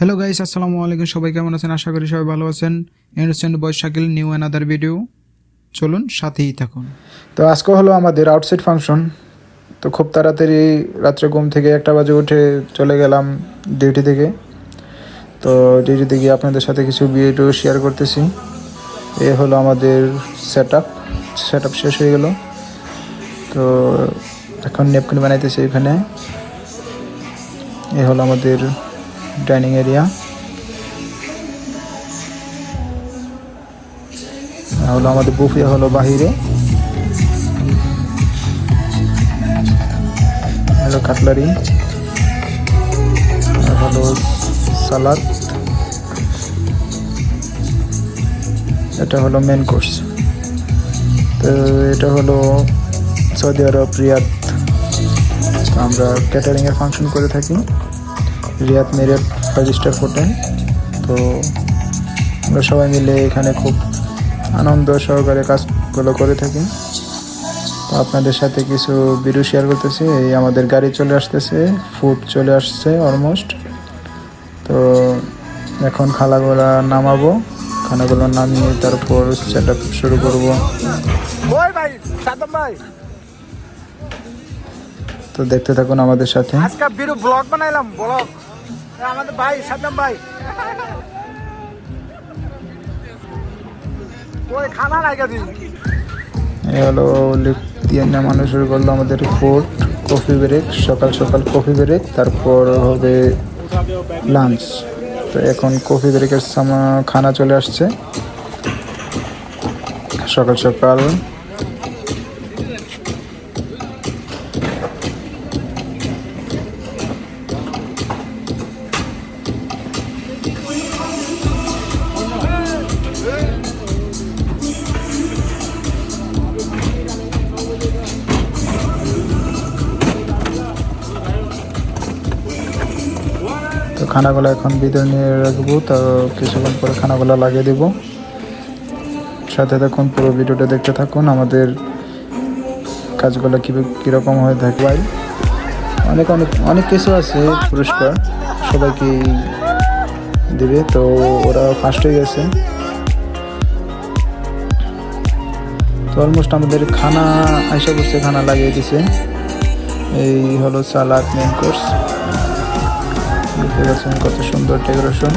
Hello guys আসসালামু আলাইকুম সবাই কেমন আছেন? আশা করি সবাই ভালো আছেন। ইন্ডাস্ট্যান্ড boy Shakil new another video চলুন, সাথেই থাকুন। তো আজকে হলো আমাদের আউটসাইড ফাংশন তো খুব তাড়াতাড়ি রাত্রে ঘুম থেকে একটা বাজে উঠে চলে গেলাম ডিউটি থেকে। তো ডিউটিতে গিয়ে আপনাদের সাথে কিছু ভিডিও শেয়ার করতেছি। এ হলো আমাদের সেট আপ সেট আপ শেষ হয়ে গেল। তো এখন নেপকিন বানাইতেছি এখানে। এ হলো আমাদের ডাইনিং এরিয়া। হলো আমাদের বুফে হলো বাহিরে। হলো কাটলারি। হলো সালাদ। এটা হলো মেন কোর্স তো এটা হলো সৌদি আরব, রিয়াদ। আমরা ক্যাটারিংয়ের ফাংশন করে থাকি। Riyadh Marriott five star hotel তো আমরা সবাই মিলে এখানে খুব আনন্দ সহকারে কাজগুলো করে থাকি। তো আপনাদের সাথে কিছু ভিডিও শেয়ার করতেছি। এই আমাদের গাড়ি চলে আসতেছে ফুড চলে আসছে অলমোস্ট তো এখন খানাগুলো নামাবো খানাগুলো নামিয়ে তারপর সেট শুরু করব। তো দেখতে থাকুন আমাদের সাথে। আজকে বিরু ব্লগ বানাইলাম ব্লগ আমাদের ভাই সাদম ভাই। ওই খানা লাগে দিন করল আমাদের ফুড, কফি ব্রেক, সকাল সকাল কফি ব্রেক, তারপর হবে লাঞ্চ। তো এখন কফি ব্রেকের খানা চলে আসছে। সকাল সকাল খানাগুলো এখন ভিতরে নিয়ে রাখব, তো কিছুক্ষণ পরে খানাগুলো লাগিয়ে দেবো। সাথে থাকুন, পুরো ভিডিওটা দেখতে থাকুন, আমাদের কাজগুলো কীরকম হয়ে থাকে ভাই অনেক অনেক অনেক কিছু আছে পুরস্কার সবাইকে দেবে, তো ওরা ফার্স্ট হয়ে গেছে। তো অলমোস্ট আমাদের খানা, আইসা বসে খানা লাগিয়ে দিছে। এই হলো সালাদ মেন কোর্স দেখতে পাচ্ছেন কত সুন্দর ডেকোরেশন